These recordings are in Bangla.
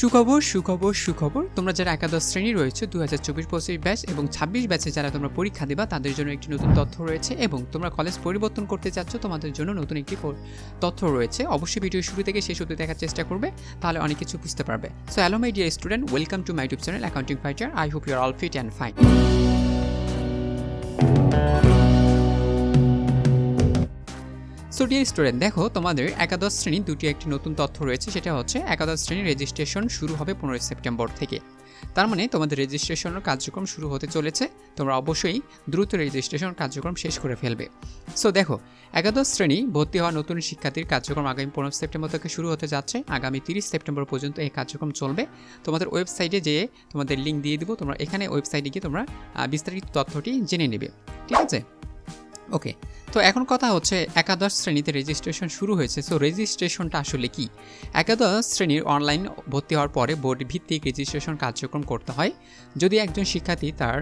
সুখবর সুখবর সুখবর। তোমরা যারা একাদশ শ্রেণি রয়েছে দু হাজার চব্বিশ পঁচিশ ব্যাচ এবং ছাব্বিশ ব্যাচে যারা তোমরা পরীক্ষা দেবা, তাদের জন্য একটি নতুন তথ্য রয়েছে এবং তোমরা কলেজ পরিবর্তন করতে চাচ্ছ, তোমাদের জন্য নতুন একটি তথ্য রয়েছে। অবশ্যই ভিডিও শুরু থেকে শেষ অব্দি দেখার চেষ্টা করবে, তাহলে অনেক কিছু বুঝতে পারবে। So hello my dear student welcome to my YouTube channel accounting fighter I hope your all fit and fine so dear student দেখো, তোমাদের একাদশ শ্রেণির দুটি একটি নতুন তথ্য রয়েছে। সেটা হচ্ছে, একাদশ শ্রেণির রেজিস্ট্রেশন শুরু হবে পনেরোই সেপ্টেম্বর থেকে। তার মানে তোমাদের রেজিস্ট্রেশনের কার্যক্রম শুরু হতে চলেছে। তোমরা অবশ্যই দ্রুত রেজিস্ট্রেশন কার্যক্রম শেষ করে ফেলবে। সো দেখো, একাদশ শ্রেণি ভর্তি হওয়া নতুন শিক্ষার্থীর কার্যক্রম আগামী পনেরো সেপ্টেম্বর থেকে শুরু হতে যাচ্ছে। আগামী তিরিশ সেপ্টেম্বর পর্যন্ত এই কার্যক্রম চলবে। তোমাদের ওয়েবসাইটে যেয়ে তোমাদের লিঙ্ক দিয়ে দিব। তোমরা এখানে ওয়েবসাইটে গিয়ে তোমরা বিস্তারিত তথ্যটি জেনে নেবে। ঠিক আছে? ওকে তো এখন কথা হচ্ছে একাদশ শ্রেণীতে রেজিস্ট্রেশন শুরু হয়েছে। সো রেজিস্ট্রেশনটা আসলে কি? একাদশ শ্রেণির অনলাইন ভর্তি হওয়ার পরে বোর্ড ভিত্তিক রেজিস্ট্রেশন কার্যক্রম করতে হয়। যদি একজন শিক্ষার্থী তার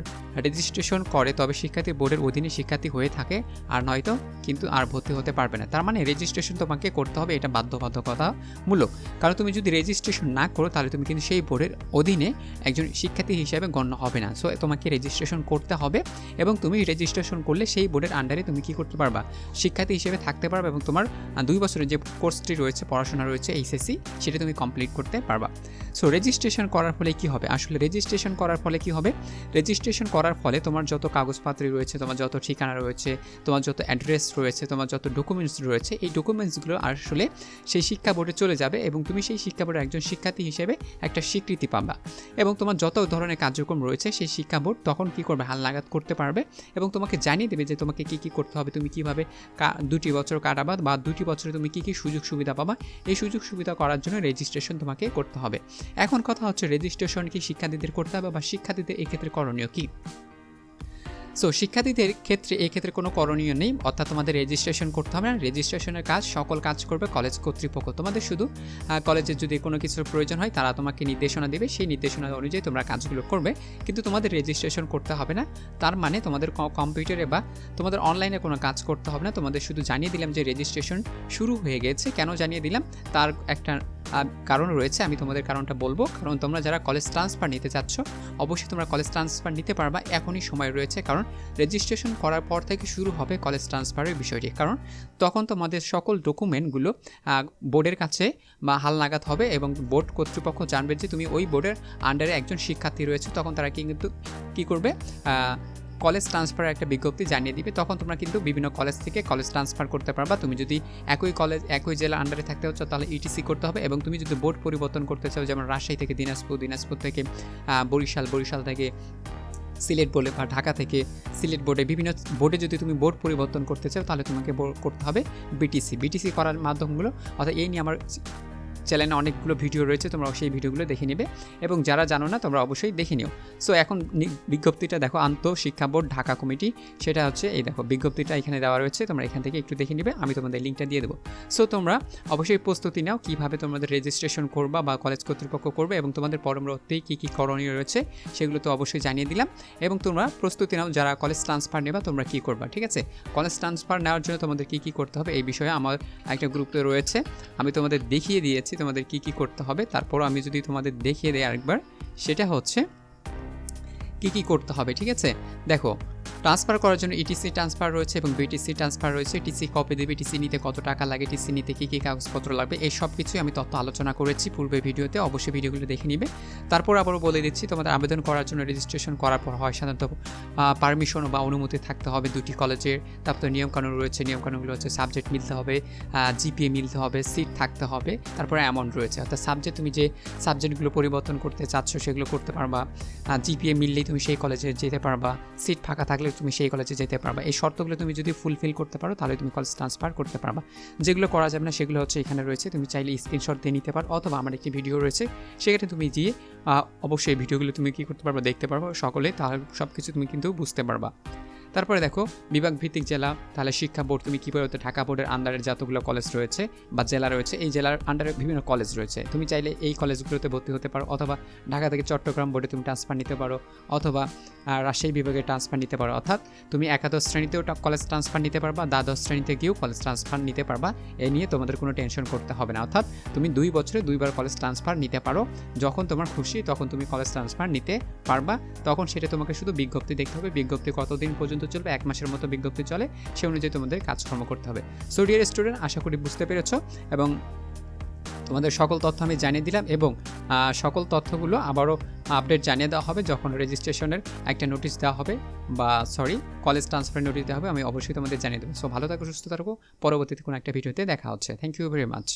রেজিস্ট্রেশন করে, তবে শিক্ষার্থী বোর্ডের অধীনে শিক্ষার্থী হয়ে থাকে, আর নয়তো কিন্তু আর ভর্তি হতে পারবে না। তার মানে রেজিস্ট্রেশন তোমাকে করতে হবে, এটা বাধ্যবাধকতামূলক। কারণ তুমি যদি রেজিস্ট্রেশন না করো, তাহলে তুমি কিন্তু সেই বোর্ডের অধীনে একজন শিক্ষার্থী হিসেবে গণ্য হবে না। সো তোমাকে রেজিস্ট্রেশন করতে হবে এবং তুমি রেজিস্ট্রেশন করলে সেই বোর্ডের আন্ডারে তুমি কি করতে পারবা? শিক্ষার্থী হিসেবে থাকতে পারবে এবং তোমার দুই বছরের যে কোর্সটি রয়েছে, পড়াশোনা রয়েছে, এইচএসসি, সেটা তুমি কমপ্লিট করতে পারবা। সো রেজিস্ট্রেশন করার ফলে কি হবে? আসলে রেজিস্ট্রেশন করার ফলে কি হবে? রেজিস্ট্রেশন করার ফলে তোমার যত কাগজপত্র রয়েছে, তোমার যত ঠিকানা রয়েছে, তোমার যত অ্যাড্রেস রয়েছে, তোমার যত ডকুমেন্টস রয়েছে, এই ডকুমেন্টসগুলো আসলে সেই শিক্ষা বোর্ডে চলে যাবে এবং তুমি সেই শিক্ষা বোর্ডের একজন শিক্ষার্থী হিসেবে একটা স্বীকৃতি পাবা। এবং তোমার যত ধরনের কার্যক্রম রয়েছে, সেই শিক্ষা বোর্ড তখন কি করবে? হালনাগাদ করতে পারবে এবং তোমাকে জানিয়ে দেবে যে তোমাকে কি কি করতে হবে, তুমি কীভাবে কা- দুটি বছর কাটাবা বা দুটি বছরে তুমি কি কি সুযোগ সুবিধা পাবা, এই সুযোগ সুবিধা করার জন্য রেজিস্ট্রেশন তোমাকে করতে হবে। এখন কথা হচ্ছে রেজিস্ট্রেশন কি শিক্ষার্থীদের করতে হবে বা শিক্ষার্থীদের এক্ষেত্রে করণীয় কি? সো শিক্ষার্থীদের ক্ষেত্রে এক্ষেত্রে কোনো করণীয় নেই। অর্থাৎ তোমাদের রেজিস্ট্রেশন করতে হবে না। রেজিস্ট্রেশনের কাজ, সকল কাজ করবে কলেজ কর্তৃপক্ষ। তোমাদের শুধু কলেজের যদি কোনো কিছুর প্রয়োজন হয়, তারা তোমাকে নির্দেশনা দেবে। সেই নির্দেশনা অনুযায়ী তোমরা কাজগুলো করবে। কিন্তু তোমাদের রেজিস্ট্রেশন করতে হবে না। তার মানে তোমাদের কম্পিউটারে বা তোমাদের অনলাইনে কোনো কাজ করতে হবে না। তোমাদের শুধু জানিয়ে দিলাম যে রেজিস্ট্রেশন শুরু হয়ে গেছে। কেন জানিয়ে দিলাম? তার একটা কারণ রয়েছে, আমি তোমাদের কারণটা বলব। কারণ তোমরা যারা কলেজ ট্রান্সফার নিতে চাচ্ছ, অবশ্যই তোমরা কলেজ ট্রান্সফার নিতে পারবা। এখনই সময় রয়েছে, কারণ রেজিস্ট্রেশন করার পর থেকে শুরু হবে কলেজ ট্রান্সফারের বিষয়টি। কারণ তখন তোমাদের সকল ডকুমেন্টগুলো বোর্ডের কাছে বা হালনাগাদ হবে এবং বোর্ড কর্তৃপক্ষ জানবে যে তুমি ওই বোর্ডের আন্ডারে একজন শিক্ষার্থী রয়েছে। তখন তারা কি কিন্তু কী করবে? কলেজ ট্রান্সফারের একটা বিজ্ঞপ্তি জানিয়ে দিবে, তখন তোমরা কিন্তু বিভিন্ন কলেজ থেকে কলেজ ট্রান্সফার করতে পারবা। তুমি যদি একই কলেজ একই জেলা আন্ডারে থাকতে হচ্ছে তাহলে ইটিসি করতে হবে এবং তুমি যদি বোর্ড পরিবর্তন করতে চাও, যেমন রাজশাহী থেকে দিনাজপুর দিনাজপুর থেকে বরিশাল বরিশাল থেকে সিলেট বোর্ডে বা ঢাকা থেকে সিলেট বোর্ডে বিভিন্ন বোর্ডে যদি তুমি বোর্ড পরিবর্তন করতে চাও, তাহলে তোমাকে করতে হবে বিটিসি বিটিসি করার মাধ্যমগুলো, অর্থাৎ এই নিয়ে আমার চ্যানেলে অনেকগুলো ভিডিও রয়েছে, তোমরা সেই ভিডিওগুলো দেখে নেবে। এবং যারা জানো না, তোমরা অবশ্যই দেখে নিও। সো এখন বিজ্ঞপ্তিটা দেখো, আন্ত শিক্ষা বোর্ড, ঢাকা কমিটি। সেটা হচ্ছে, এই দেখো, বিজ্ঞপ্তিটা এখানে দেওয়া রয়েছে, তোমরা এখান থেকে একটু দেখে নেবে, আমি তোমাদের লিঙ্কটা দিয়ে দেবো। সো তোমরা অবশ্যই প্রস্তুতি নাও, কীভাবে তোমাদের রেজিস্ট্রেশন করবা বা কলেজ কর্তৃপক্ষ করবে এবং তোমাদের পরবর্তী কী কী করণীয় রয়েছে, সেগুলো তো অবশ্যই জানিয়ে দিলাম। এবং তোমরা প্রস্তুতি নাও, যারা কলেজ ট্রান্সফার নেবা, তোমরা কী করবা, ঠিক আছে? কলেজ ট্রান্সফার নেওয়ার জন্য তোমাদের কী কী করতে হবে, এই বিষয়ে আমার একটা গ্রুপে রয়েছে। আমি তোমাদের দেখিয়ে দিয়েছি তোমাদের কি কি করতে হবে। তারপর আমি যদি তোমাদের দেখিয়ে দেই আরেকবার, সেটা হচ্ছে কি কি করতে হবে, ঠিক আছে? দেখো ট্রান্সফার করার জন্য ইটিসি ট্রান্সফার রয়েছে এবং বিটিসি ট্রান্সফার রয়েছে। টিসি কপি দেবে টিসি নিতে কত টাকা লাগে টিসি নিতে কী কী কাগজপত্র লাগবে, এই সব কিছুই আমি তথ্য আলোচনা করেছি পূর্বে ভিডিওতে, অবশ্যই ভিডিওগুলো দেখে নিবে। তারপর আবারও বলে দিচ্ছি, তোমাদের আবেদন করার জন্য রেজিস্ট্রেশন করার পর হয় সাধারণত পারমিশন বা অনুমতি থাকতে হবে দুটি কলেজের তারপর নিয়মকানুন রয়েছে, নিয়মকানুনগুলো হচ্ছে সাবজেক্ট মিলতে হবে জিপিএ মিলতে হবে সিট থাকতে হবে, তারপরে অ্যামাউন্ট রয়েছে। অর্থাৎ সাবজেক্ট তুমি যে সাবজেক্টগুলো পরিবর্তন করতে চাচ্ছ সেগুলো করতে পারবা। জিপিএ মিললেই তুমি সেই কলেজে যেতে পারবা সিট ফাঁকা থাকলে তুমি সেই কলেজে যেতে পারবা। এই শর্তগুলো তুমি যদি ফুলফিল করতে পারো, তাহলে তুমি কলেজ ট্রান্সফার করতে পারবা। যেগুলো করা যাবে না, সেগুলো হচ্ছে এখানে রয়েছে। তুমি চাইলে স্ক্রিনশট দিয়ে নিতে পারো, অথবা আমার একটি ভিডিও রয়েছে। সেখানে তুমি গিয়ে অবশ্যই ভিডিওগুলো তুমি কী করতে পারবা, দেখতে পারব সকলে, তাহলে সব কিছু তুমি কিন্তু বুঝতে পারবা। তারপরে দেখো বিভাগ ভিত্তিক জেলা, তাহলে শিক্ষা বোর্ড, তুমি কী বলতে ঢাকা বোর্ডের আন্ডারে যতগুলো কলেজ রয়েছে বা জেলা রয়েছে, এই জেলার আন্ডারে বিভিন্ন কলেজ রয়েছে। তুমি চাইলে এই কলেজগুলোতে ভর্তি হতে পারো, অথবা ঢাকা থেকে চট্টগ্রাম বোর্ডে তুমি ট্রান্সফার নিতে পারো, অথবা রাজশাহী বিভাগে ট্রান্সফার নিতে পারো। অর্থাৎ, তুমি একাদশ শ্রেণীতেও কলেজ ট্রান্সফার নিতে পারবা, দ্বাদশ শ্রেণীতে গিয়েও কলেজ ট্রান্সফার নিতে পারবা, এ নিয়ে তোমাদের কোনো টেনশন করতে হবে না। অর্থাৎ, তুমি দুই বছরে দুইবার কলেজ ট্রান্সফার নিতে পারো, যখন তোমার খুশি তখন তুমি কলেজ ট্রান্সফার নিতে পারবা, তখন সেটা তোমাকে শুধু বিজ্ঞপ্তি দেখতে হবে, বিজ্ঞপ্তি কতদিন পর্যন্ত চলবে, এক মাসের মতো বিজ্ঞপ্তি চলে, সে অনুযায়ী তোমাদের কাজকর্ম করতে হবে। সো ডিয়ার স্টুডেন্ট আশা করি বুঝতে পেরেছ এবং তোমাদের সকল তথ্য আমি জানিয়ে দিলাম এবং সকল তথ্যগুলো আবারও আপডেট জানিয়ে দেওয়া হবে যখন রেজিস্ট্রেশনের একটা নোটিশ দেওয়া হবে বা সরি কলেজ ট্রান্সফার নোটিশ দেওয়া হবে, আমি অবশ্যই তোমাদের জানিয়ে দেবো। সো ভালো থাকো, সুস্থ থাকো, পরবর্তীতে কোনো একটা ভিডিওতে দেখা হচ্ছে। Thank you very much